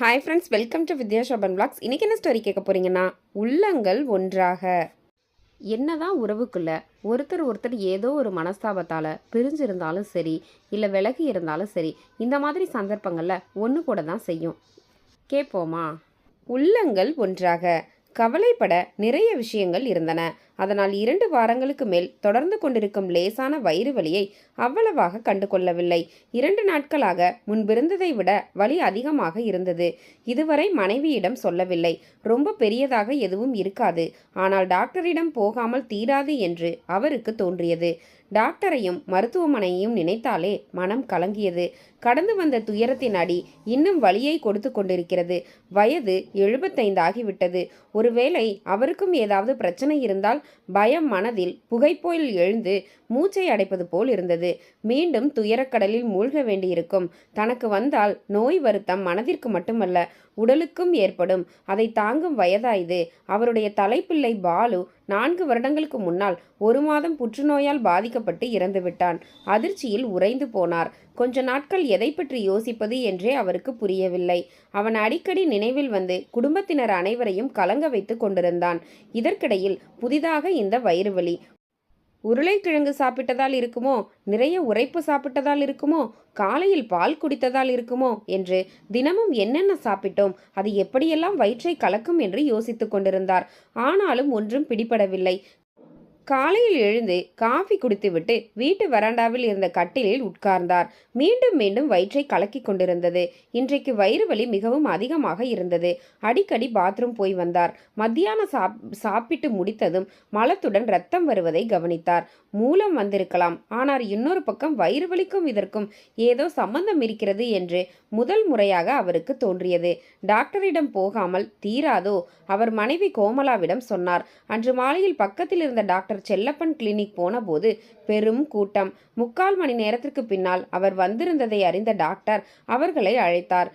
Hi friends welcome to Vidya Shoban vlogs இன்றைக்கி என்ன story கேட்க போகிறீங்கன்னா உள்ளங்கள் ஒன்றாக. என்னதான் உறவுக்குள்ளே ஒருத்தர் ஒருத்தர் ஏதோ ஒரு மனஸ்தாபத்தால் பிரிஞ்சிருந்தாலும் சரி இல்லை விலகி இருந்தாலும் சரி இந்த மாதிரி சந்தர்ப்பங்களில் ஒன்று கூட தான் செய்யும். கேட்போமா உள்ளங்கள் ஒன்றாக. கவலைப்பட நிறைய விஷயங்கள் இருந்தன. அதனால் இரண்டு வாரங்களுக்கு மேல் தொடர்ந்து கொண்டிருக்கும் லேசான வயிறு வலியை அவ்வளவாக கண்டு கொள்ளவில்லை இரண்டு நாட்களாக முன்பிருந்ததை விட வலி அதிகமாக இருந்தது. இதுவரை மனைவியிடம் சொல்லவில்லை. ரொம்ப பெரியதாக எதுவும் இருக்காது. ஆனால் டாக்டரிடம் போகாமல் தீராது என்று அவருக்கு தோன்றியது. டாக்டரையும் மருத்துவமனையையும் நினைத்தாலே மனம் கலங்கியது. கடந்து வந்த துயரத்தின் அடி இன்னும் வலியை கொடுத்து கொண்டிருக்கிறது. வயது எழுபத்தைந்து ஆகிவிட்டது. ஒருவேளை அவருக்கும் ஏதாவது பிரச்சனை இருந்தால் பயம் மனதில் புகைப்போயில் எழுந்து மூச்சை அடைப்பது போல் இருந்தது. மீண்டும் துயரக்கடலில் மூழ்க வேண்டியிருக்கும். தனக்கு வந்தால் நோய் வருத்தம் மனதிற்கு மட்டுமல்ல உடலுக்கும் ஏற்படும். அதை தாங்கும் வயதாயுது. அவருடைய தலைப்பிள்ளை பாலு நான்கு வருடங்களுக்கு முன்னால் ஒரு மாதம் புற்றுநோயால் பாதிக்கப்பட்டு இறந்துவிட்டான். அதிர்ச்சியில் உறைந்து போனார். கொஞ்ச நாட்கள் எதை பற்றி யோசிப்பது என்றே அவருக்கு புரியவில்லை. அவன் அடிக்கடி நினைவில் வந்து குடும்பத்தினர் அனைவரையும் கலங்க வைத்து கொண்டிருந்தான். இதற்கிடையில் புதிதாக இந்த வயிறு வலி. உருளைக்கிழங்கு சாப்பிட்டதால் இருக்குமோ? நிறைய உரைப்பு சாப்பிட்டதால் இருக்குமோ? காலையில் பால் குடித்ததால் இருக்குமோ? என்று தினமும் என்னென்ன சாப்பிட்டோம்? அது எப்படியெல்லாம் வயிற்றை கலக்கும் என்று யோசித்துக் கொண்டிருந்தார். ஆனாலும் ஒன்றும் பிடிபடவில்லை. காலையில் எழுந்து காஃபி குடித்துவிட்டு வீட்டு வராண்டாவில் இருந்த கட்டிலில் உட்கார்ந்தார். மீண்டும் மீண்டும் வயிற்றை கலக்கி கொண்டிருந்தது. இன்றைக்கு வயிறு வலி மிகவும் அதிகமாக இருந்தது. அடிக்கடி பாத்ரூம் போய் வந்தார். மத்தியானம் சாப் சாப்பிட்டு முடித்ததும் மலத்துடன் ரத்தம் வருவதை கவனித்தார். மூலம் வந்திருக்கலாம். ஆனால் இன்னொரு பக்கம் வயிறு வலிக்கும் இதற்கும் ஏதோ சம்பந்தம் இருக்கிறது என்று முதல் முறையாக அவருக்கு தோன்றியது. டாக்டரிடம் போகாமல் தீராதோ? அவர் மனைவி கோமலாவிடம் சொன்னார். அன்று மாலையில் பக்கத்தில் இருந்த டாக்டர் செல்லப்பன் கிளினிக் போனபோது பெரும் கூட்டம். முக்கால் மணி நேரத்திற்கு பின்னால் அவர் வந்திருந்ததை அறிந்த டாக்டர் அவர்களை அழைத்தார்.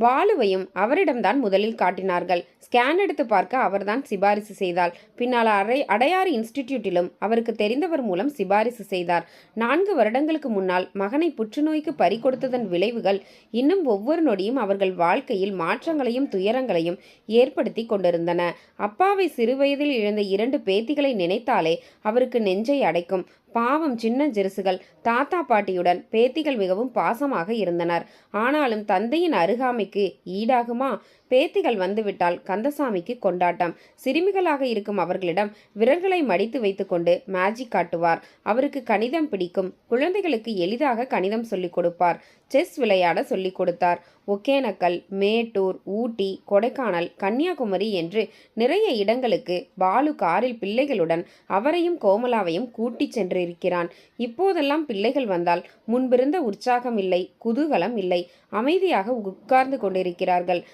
பாலுவையும் அவரிடம்தான் முதலில் காட்டினார்கள். ஸ்கேன் எடுத்து பார்க்க அவர்தான் சிபாரிசு செய்தால் பின்னால் அரை அடையாறு இன்ஸ்டிடியூட்டிலும் அவருக்கு தெரிந்தவர் மூலம் சிபாரிசு செய்தார். நான்கு வருடங்களுக்கு முன்னால் மகனை புற்றுநோய்க்கு பறிகொடுத்ததன் விளைவுகள் இன்னும் ஒவ்வொரு நொடியும் அவர்கள் வாழ்க்கையில் மாற்றங்களையும் துயரங்களையும் ஏற்படுத்தி கொண்டிருந்தன. அப்பாவை சிறுவயதில் இழந்த இரண்டு பேத்திகளை நினைத்தாலே அவருக்கு நெஞ்சை அடைக்கும். பாவம் சின்ன ஜெருசுகள் தாத்தா பாட்டியுடன் பேத்திகள் மிகவும் பாசமாக இருந்தனர். ஆனாலும் தந்தையின் அருகாமைக்கு ஈடாகுமா? பேத்திகள் வந்துவிட்டால் கந்தசாமிக்கு கொண்டாட்டம். சிறுமிகளாக இருக்கும் அவர்களிடம் விரல்களை மடித்து வைத்துக்கொண்டு மேஜிக் காட்டுவார். அவருக்கு கணிதம் பிடிக்கும். குழந்தைகளுக்கு எளிதாக கணிதம் சொல்லிக் கொடுப்பார். செஸ் விளையாட சொல்லிக் கொடுத்தார். ஒகேனக்கல் மேட்டூர் ஊட்டி கொடைக்கானல் கன்னியாகுமரி என்று நிறைய இடங்களுக்கு பாலு காரில் பிள்ளைகளுடன் அவரையும் கோமலாவையும் கூட்டிச் சென்றிருக்கிறான். இப்போதெல்லாம் பிள்ளைகள் வந்தால் முன்பிருந்த உற்சாகம் இல்லை குதூகலம் இல்லை. அமைதியாக உட்கார்ந்து கொண்டிருக்கிறார்கள்.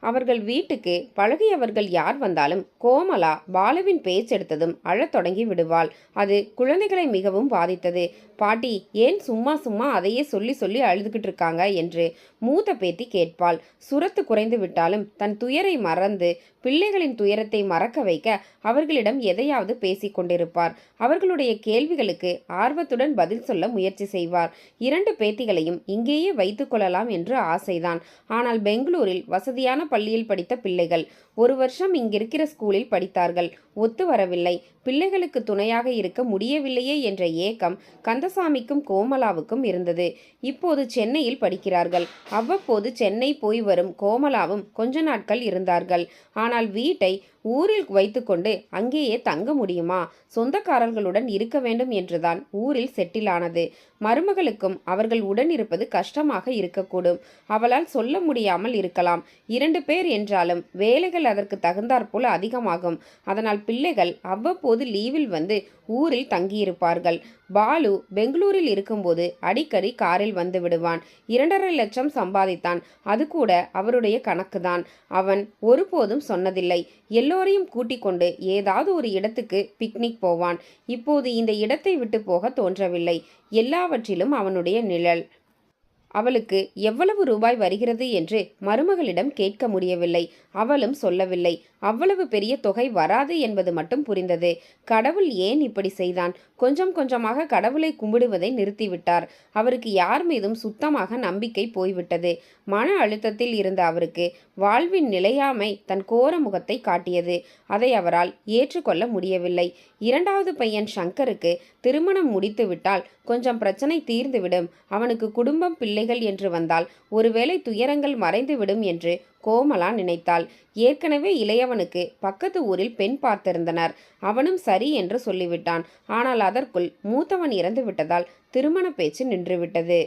அவர்கள் வீட்டுக்கு பழகியவர்கள் யார் வந்தாலும் கோமலா பாலுவின் பேச்செடுத்ததும் அழத் தொடங்கி விடுவாள். அது குழந்தைகளை மிகவும் பாதித்தது. பாட்டி ஏன் சும்மா சும்மா அதையே சொல்லி சொல்லி அழுதுகிட்டு இருக்காங்க? என்று மூத்த பேத்தி கேட்பாள். சுரத்து குறைந்து விட்டாலும் தன் துயரை மறந்து பிள்ளைகளின் துயரத்தை மறக்க வைக்க அவர்களிடம் எதையாவது பேசிக் கொண்டிருப்பார். அவர்களுடைய கேள்விகளுக்கு ஆர்வத்துடன் பதில் சொல்ல முயற்சி செய்வார். இரண்டு பேத்திகளையும் இங்கேயே வைத்துக்கொள்ளலாம் என்று ஆசைதான். ஆனால் பெங்களூரில் வசதியான பள்ளியில் படித்த பிள்ளைகள். ஒரு வருஷம் இங்கிருக்கிற ஸ்கூலில் படித்தார்கள். ஒத்து வரவில்லை. பிள்ளைகளுக்கு துணையாக இருக்க முடியவில்லையே என்ற ஏக்கம் கந்தசாமிக்கும் கோமலாவுக்கும் இருந்தது. இப்போது சென்னையில் படிக்கிறார்கள். அவ்வப்போது சென்னை போய் வரும் கோமலாவும் கொஞ்ச நாட்கள் இருந்தார்கள். ஆனால் வீட்டை ஊரில் வைத்துக்கொண்டு அங்கேயே தங்க முடியுமா? சொந்தக்காரர்களுடன் இருக்க வேண்டும் என்றுதான் ஊரில் செட்டிலானது. மருமகளுக்கும் அவர்கள் உடன் இருப்பது கஷ்டமாக இருக்கக்கூடும். அவளால் சொல்ல முடியாமல் இருக்கலாம். இரண்டு பேர் என்றாலும் வேலைகள் அதற்கு தகுந்தாற்போல் அதிகமாகும். அதனால் பிள்ளைகள் அவ்வப்போது லீவில் வந்து ஊரில் தங்கியிருப்பார்கள். பாலு பெங்களூரில் இருக்கும்போது அடிக்கடி காரில் வந்து விடுவான். இரண்டரை லட்சம் சம்பாதித்தான். அது கூட அவருடைய கணக்குதான். அவன் ஒருபோதும் சொன்னதில்லை. எல்லோரையும் கூட்டிக் கொண்டு ஏதாவது ஒரு இடத்துக்கு பிக்னிக் போவான். இப்போது இந்த இடத்தை விட்டு போக தோன்றவில்லை. எல்லாவற்றிலும் அவனுடைய நிழல். அவளுக்கு எவ்வளவு ரூபாய் வருகிறது என்று மருமகளிடம் கேட்க முடியவில்லை. அவளும் சொல்லவில்லை. அவ்வளவு பெரிய தொகை வராது என்பது மட்டும் புரிந்தது. கடவுள் ஏன் இப்படி செய்தான்? கொஞ்சம் கொஞ்சமாக கடவுளை கும்பிடுவதை நிறுத்திவிட்டார். அவருக்கு யார் மீதும் சுத்தமாக நம்பிக்கை போய்விட்டது. மன அழுத்தத்தில் இருந்த அவருக்கு வாழ்வின் நிலையாமை தன் கோர முகத்தை காட்டியது. அதை அவரால் ஏற்றுக்கொள்ள முடியவில்லை. இரண்டாவது பையன் சங்கருக்கு திருமணம் முடித்துவிட்டால் கொஞ்சம் பிரச்சனை தீர்ந்துவிடும். அவனுக்கு குடும்பம் பிள்ளைகள் என்று வந்தால் ஒருவேளை துயரங்கள் மறைந்துவிடும் என்று கோமலா நினைத்தாள். ஏற்கனவே இளையவனுக்கு பக்கத்து ஊரில் பெண் பார்த்திருந்தனர். அவனும் சரி என்று சொல்லிவிட்டான். ஆனால் அதற்குள் மூத்தவன் இறந்து விட்டதால் திருமண பேச்சு நின்றுவிட்டது.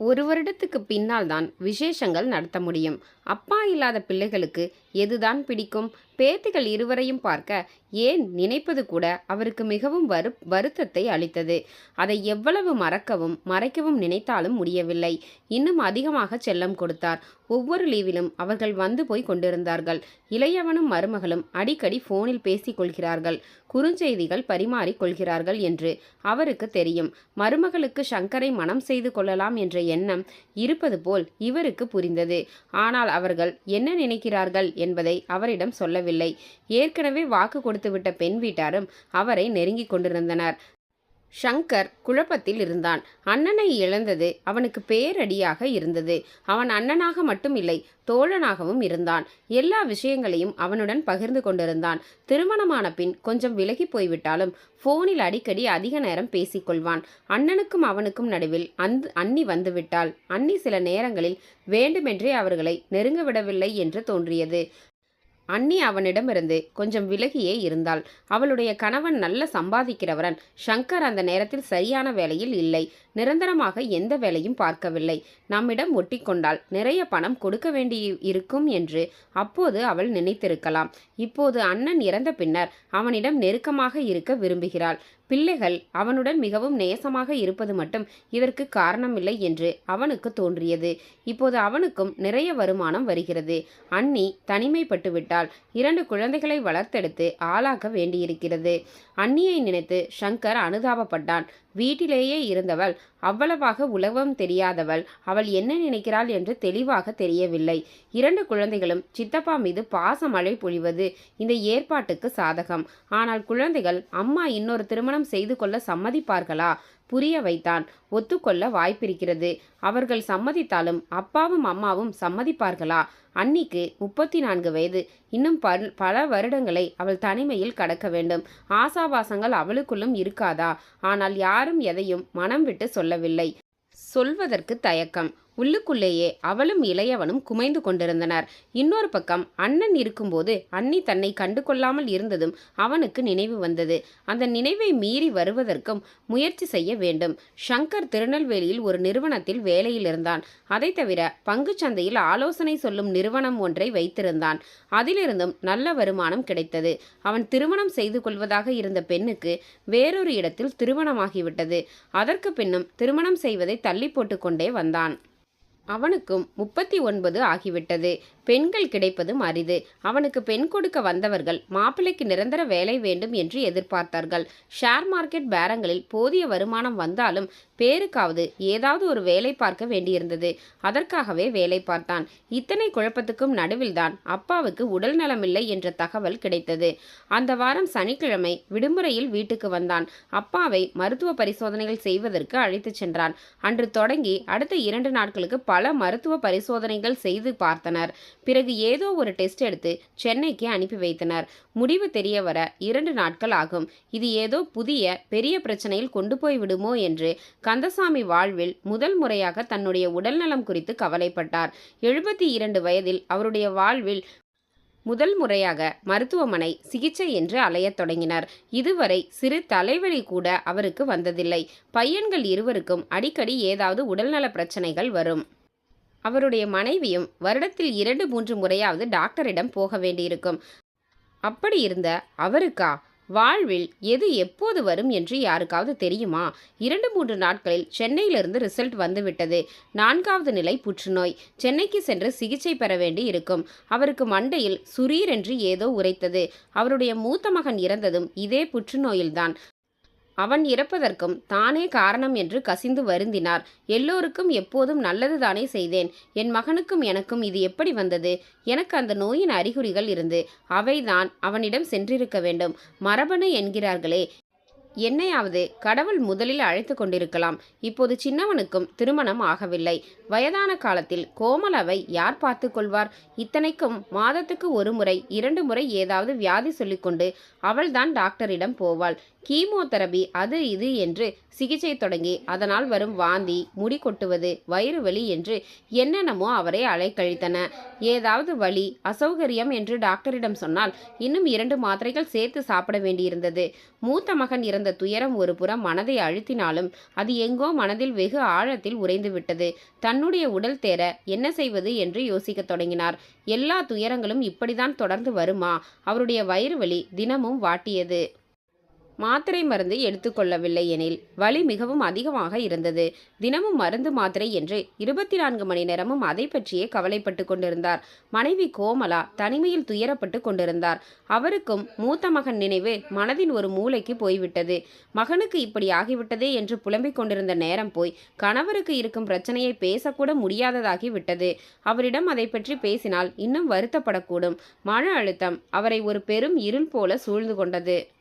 ஒரு வருடத்துக்கு பின்னால் தான் விசேஷங்கள் நடத்த முடியும். அப்பா இல்லாத பிள்ளைகளுக்கு எதுதான் பிடிக்கும்? பேத்திகள் இருவரையும் பார்க்க ஏன் நினைப்பது கூட அவருக்கு மிகவும் வரு வருத்தத்தை அளித்தது. அதை எவ்வளவு மறக்கவும் மறைக்கவும் நினைத்தாலும் முடியவில்லை. இன்னும் அதிகமாக செல்லம் கொடுத்தார். ஒவ்வொரு லீவிலும் அவர்கள் வந்து போய் கொண்டிருந்தார்கள். இளையவனும் மருமகளும் அடிக்கடி போனில் பேசிக் கொள்கிறார்கள். குறுஞ்செய்திகள் பரிமாறிக்கொள்கிறார்கள் என்று அவருக்கு தெரியும். மருமகளுக்கு சங்கரை மனம் செய்து கொள்ளலாம் என்ற எண்ணம் இருப்பது போல் இவருக்கு புரிந்தது. ஆனால் அவர்கள் என்ன நினைக்கிறார்கள் என்பதை அவரிடம் சொல்லவில்லை. ஏற்கனவே வாக்கு கொடுத்துவிட்ட பெண் வீட்டாரும் அவரை நெருங்கிக் கொண்டிருந்தனர். ஷங்கர் குழப்பத்தில் இருந்தான். அண்ணனை இழந்தது அவனுக்கு பேரடியாக இருந்தது. அவன் அண்ணனாக மட்டும் இல்லை தோழனாகவும் இருந்தான். எல்லா விஷயங்களையும் அவனுடன் பகிர்ந்து கொண்டிருந்தான். திருமணமான பின் கொஞ்சம் விலகி போய்விட்டாலும் ஃபோனில் அடிக்கடி அதிக நேரம் பேசிக்கொள்வான். அண்ணனுக்கும் அவனுக்கும் நடுவில் அந்த அண்ணி வந்துவிட்டாள். அண்ணி சில நேரங்களில் வேண்டுமென்றே அவர்களை நெருங்க விடவில்லை என்று தோன்றியது. அண்ணி அவனிடமிருந்து கொஞ்சம் விலகியே இருந்தாள். அவளுடைய கணவன் நல்ல சம்பாதிக்கிறவரன். ஷங்கர் அந்த நேரத்தில் சரியான வேலையில் இல்லை. நிரந்தரமாக எந்த வேலையும் பார்க்கவில்லை. நம்மிடம் ஒட்டிக்கொண்டால் நிறைய பணம் கொடுக்க வேண்டி இருக்கும் என்று அப்போது அவள் நினைத்திருக்கலாம். இப்போது அண்ணன் இறந்த பின்னர் அவனிடம் நெருக்கமாக இருக்க விரும்புகிறாள். பிள்ளைகள் அவனுடன் மிகவும் நேசமாக இருப்பது மட்டும் இதற்கு காரணமில்லை என்று அவனுக்கு தோன்றியது. இப்போது அவனுக்கும் நிறைய வருமானம் வருகிறது. அண்ணி தனிமைப்பட்டு விட்டால் இரண்டு குழந்தைகளை வளர்த்தெடுத்து ஆளாக்க வேண்டியிருக்கிறது. அண்ணியை நினைத்து ஷங்கர் அனுதாபப்பட்டான். வீட்டிலேயே இருந்தவள். அவ்வளவாக உலகம் தெரியாதவள். அவள் என்ன நினைக்கிறாள் என்று தெளிவாக தெரியவில்லை. இரண்டு குழந்தைகளும் சித்தப்பா மீது பாசமழை பொழிவது இந்த ஏற்பாட்டுக்கு சாதகம். ஆனால் குழந்தைகள் அம்மா இன்னொரு திருமணம் செய்து கொள்ள சம்மதிப்பார்களா? புரிய வைத்தான் ஒத்துக்கொள்ள வாய்ப்பிருக்கிறது. அவர்கள் சம்மதித்தாலும் அப்பாவும் அம்மாவும் சம்மதிப்பார்களா? அன்னிக்கு முப்பத்தி நான்கு வயது. இன்னும் பல் பல வருடங்களை அவள் தனிமையில் கடக்க வேண்டும். ஆசாபாசங்கள் அவளுக்குள்ளும் இருக்காதா? ஆனால் யாரும் எதையும் மனம் விட்டு சொல்லவில்லை. சொல்வதற்கு தயக்கம். உள்ளுக்குள்ளேயே அவளும் இளையவனும் குமைந்து கொண்டிருந்தனர். இன்னொரு பக்கம் அண்ணன் இருக்கும்போது அண்ணி தன்னை கண்டு கொள்ளாமல் இருந்ததும் அவனுக்கு நினைவு வந்தது. அந்த நினைவை மீறி வருவதற்கும் முயற்சி செய்ய வேண்டும். ஷங்கர் திருநெல்வேலியில் ஒரு நிறுவனத்தில் வேலையில் இருந்தான். அதை தவிர சந்தையில் ஆலோசனை சொல்லும் நிறுவனம் ஒன்றை வைத்திருந்தான். அதிலிருந்தும் நல்ல வருமானம் கிடைத்தது. அவன் திருமணம் செய்து கொள்வதாக இருந்த பெண்ணுக்கு வேறொரு இடத்தில் திருமணமாகிவிட்டது. அதற்கு பின்னும் திருமணம் செய்வதை தள்ளி போட்டுக்கொண்டே வந்தான். அவனுக்கும் முப்பத்தி ஒன்பது ஆகிவிட்டது. பெண்கள் கிடைப்பதும் அரிது. அவனுக்கு பெண் கொடுக்க வந்தவர்கள் மாப்பிள்ளைக்கு நிரந்தர வேலை வேண்டும் என்று எதிர்பார்த்தார்கள். ஷேர் மார்க்கெட் பேரங்களில் போதிய வருமானம் வந்தாலும் பேருக்காவது ஏதாவது ஒரு வேலை பார்க்க வேண்டியிருந்தது. அதற்காகவே வேலை பார்த்தான். இத்தனை குழப்பத்துக்கும் நடுவில்தான் அப்பாவுக்கு உடல் நலமில்லை என்ற தகவல் கிடைத்தது. அந்த வாரம் சனிக்கிழமை விடுமுறையில் வீட்டுக்கு வந்தான். அப்பாவை மருத்துவ பரிசோதனைகள் செய்வதற்கு அழைத்துச் சென்றான். அன்று தொடங்கி அடுத்த இரண்டு நாட்களுக்கு பல மருத்துவ பரிசோதனைகள் செய்து பார்த்தனர். பிறகு ஏதோ ஒரு டெஸ்ட் எடுத்து சென்னைக்கு அனுப்பி வைத்தனர். முடிவு தெரிய வர இரண்டு நாட்கள் ஆகும். இது ஏதோ புதிய பெரிய பிரச்சனையில் கொண்டு போய் விடுமோ என்று கந்தசாமி வாழ்வில் முதல் முறையாக தன்னுடைய உடல்நலம் குறித்து கவலைப்பட்டார். எழுபத்தி இரண்டு வயதில் அவருடைய வாழ்வில் முதல் முறையாக மருத்துவமனை சிகிச்சை என்று அலையத் தொடங்கினார். இதுவரை சிறு தலைவலி கூட அவருக்கு வந்ததில்லை. பையன்கள் இருவருக்கும் அடிக்கடி ஏதாவது உடல்நல பிரச்சனைகள் வரும். அவருடைய மனைவியும் வருடத்தில் இரண்டு மூன்று முறையாவது டாக்டரிடம் போக வேண்டியிருக்கும். அப்படி இருந்த அவருக்கா? வாழ்வில் எது எப்போது வரும் என்று யாருக்காவது தெரியுமா? இரண்டு மூன்று நாட்களில் சென்னையிலிருந்து ரிசல்ட் வந்துவிட்டது. நான்காவது நிலை புற்றுநோய். சென்னைக்கு சென்று சிகிச்சை பெற வேண்டி இருக்கும். அவருக்கு மண்டையில் சுரீர் என்று ஏதோ உரைத்தது. அவருடைய மூத்த மகன் இறந்ததும் இதே புற்றுநோயில்தான். அவன் இறப்பதற்கும் தானே காரணம் என்று கசிந்து வருந்தினார். எல்லோருக்கும் எப்போதும் நல்லதுதானே செய்தேன். என் மகனுக்கும் எனக்கும் இது எப்படி வந்தது? எனக்கு அந்த நோயின் அறிகுறிகள் இருந்து அவைதான் அவனிடம் சென்றிருக்க வேண்டும். மரபணு என்கிறார்களே. என்னையாவது கடவுள் முதலில் அழைத்து கொண்டிருக்கலாம். இப்போது சின்னவனுக்கும் திருமணம் ஆகவில்லை. வயதான காலத்தில் கோமலாவை யார் பார்த்து கொள்வார்? இத்தனைக்கும் மாதத்துக்கு ஒரு முறை இரண்டு முறை ஏதாவது வியாதி சொல்லிக்கொண்டு அவள்தான் டாக்டரிடம் போவாள். கீமோதெரபி அது இது என்று சிகிச்சை தொடங்கி அதனால் வரும் வாந்தி முடி கொட்டுவது வயிறு வலி என்று என்னென்னமோ அவரை அலைக்கழித்தன. ஏதாவது வலி அசௌகரியம் என்று டாக்டரிடம் சொன்னால் இன்னும் இரண்டு மாத்திரைகள் சேர்த்து சாப்பிட வேண்டியிருந்தது. மூத்த மகன் இறந்த துயரம் ஒரு புறம் மனதை அழுத்தினாலும் அது எங்கோ மனதில் வெகு ஆழத்தில் உறைந்து விட்டது. தன்னுடைய உடல் தேர என்ன செய்வது என்று யோசிக்கத் தொடங்கினார். எல்லா துயரங்களும் இப்படிதான் தொடர்ந்து வருமா? அவருடைய வயிறு வலி தினமும் வாட்டியது. மாத்திரை மருந்து எடுத்துக்கொள்ளவில்லை எனில் வலி மிகவும் அதிகமாக இருந்தது. தினமும் மருந்து மாத்திரை என்று இருபத்தி நான்கு மணி நேரமும் அதை பற்றியே கவலைப்பட்டு கொண்டிருந்தார். மனைவி கோமலா தனிமையில் துயரப்பட்டு கொண்டிருந்தார். அவருக்கும் மூத்த மகன் நினைவு மனதின் ஒரு மூலைக்கு போய்விட்டது. மகனுக்கு இப்படி ஆகிவிட்டதே என்று புலம்பிக் கொண்டிருந்த நேரம் போய் கணவருக்கு இருக்கும் பிரச்சனையை பேசக்கூட முடியாததாகி விட்டது. அவரிடம் அதை பற்றி பேசினால் இன்னும் வருத்தப்படக்கூடும். மன அழுத்தம் அவரை ஒரு பெரும் இருள் போல சூழ்ந்து கொண்டது.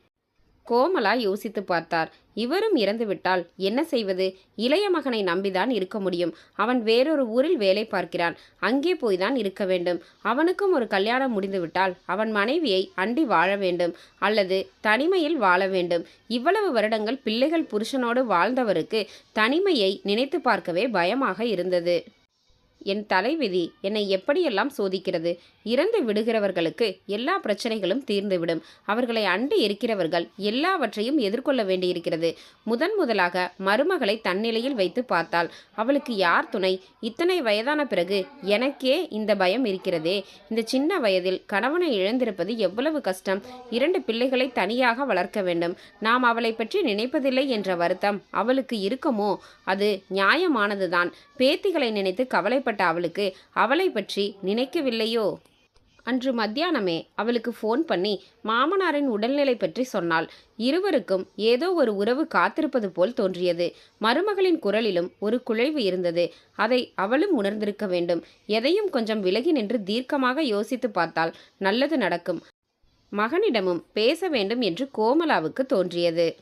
கோமலா யோசித்து பார்த்தார். இவரும் இறந்துவிட்டால் என்ன செய்வது? இளைய மகனை நம்பிதான் இருக்க முடியும். அவன் வேறொரு ஊரில் வேலை பார்க்கிறான். அங்கே போய்தான் இருக்க வேண்டும். அவனுக்கும் ஒரு கல்யாணம் முடிந்துவிட்டால் அவன் மனைவியை அண்டி வாழ வேண்டும் அல்லது தனிமையில் வாழ வேண்டும். இவ்வளவு வருடங்கள் பிள்ளைகள் புருஷனோடு வாழ்ந்தவருக்கு தனிமையை நினைத்து பார்க்கவே பயமாக இருந்தது. என் தலைவிதி என்னை எப்படியெல்லாம் சோதிக்கிறது? இறந்து விடுகிறவர்களுக்கு எல்லா பிரச்சனைகளும் தீர்ந்துவிடும். அவர்களை அண்டு இருக்கிறவர்கள் எல்லாவற்றையும் எதிர்கொள்ள வேண்டியிருக்கிறது. முதன் முதலாக மருமகளை தன்னிலையில் வைத்து பார்த்தால் அவளுக்கு யார் துணை? இத்தனை வயதான பிறகு எனக்கே இந்த பயம் இருக்கிறதே. இந்த சின்ன வயதில் கணவனை இழந்திருப்பது எவ்வளவு கஷ்டம்? இரண்டு பிள்ளைகளை தனியாக வளர்க்க வேண்டும். நாம் அவளை பற்றி நினைப்பதில்லை என்ற வருத்தம் அவளுக்கு இருக்குமோ? அது நியாயமானதுதான். பேத்திகளை நினைத்து கவலைப்பட்ட அவளுக்கு அவளை பற்றி நினைக்கவில்லையோ? அன்று மத்தியானமே அவளுக்கு ஃபோன் பண்ணி மாமனாரின் உடல்நிலை பற்றி சொன்னாள். இருவருக்கும் ஏதோ ஒரு உறவு காத்திருப்பது போல் தோன்றியது. மருமகளின் குரலிலும் ஒரு குழைவு இருந்தது. அதை அவளும் உணர்ந்திருக்க வேண்டும். எதையும் கொஞ்சம் விலகி நின்று தீர்க்கமாக யோசித்து பார்த்தால் நல்லது நடக்கும். மகனிடமும் பேச வேண்டும் என்று கோமலாவுக்கு தோன்றியது.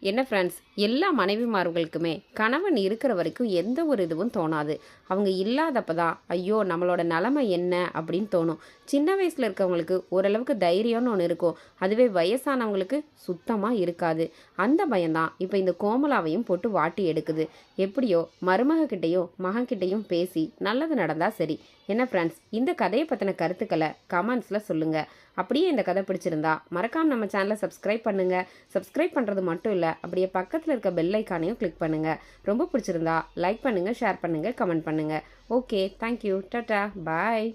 என்ன ஃப்ரெண்ட்ஸ் எல்லா மனைவிமார்களுக்குமே கணவன் இருக்கிற வரைக்கும் எந்த ஒரு இதுவும் தோணாது. அவங்க இல்லாதப்ப தான் ஐயோ நம்மளோட நிலமை என்ன அப்படின்னு தோணும். சின்ன வயசில் இருக்கவங்களுக்கு ஓரளவுக்கு தைரியம்னு ஒன்று இருக்கும். அதுவே வயசானவங்களுக்கு சுத்தமாக இருக்காது. அந்த பயம்தான் இப்போ இந்த கோமலாவையும் போட்டு வாட்டி எடுக்குது. எப்படியோ மருமகக்கிட்டேயும் மகன்கிட்டையும் பேசி நல்லது நடந்தால் சரி. என்ன ஃப்ரெண்ட்ஸ் இந்த கதையை பற்றின கருத்துக்களை கமெண்ட்ஸில் சொல்லுங்கள் அப்படியே இந்த கதை பிடிச்சிருந்தா மறக்காமல் நம்ம சேனலை சப்ஸ்கிரைப் பண்ணுங்கள் சப்ஸ்கிரைப் பண்ணுறது மட்டும் இல்லை அப்படியே பக்கத்தில் இருக்க பெல் ஐக்கானையும் கிளிக் பண்ணுங்கள் ரொம்ப பிடிச்சிருந்தா லைக் பண்ணுங்கள் ஷேர் பண்ணுங்கள் கமெண்ட் பண்ணுங்கள் ஓகே தேங்க்யூ டாட்டா பாய்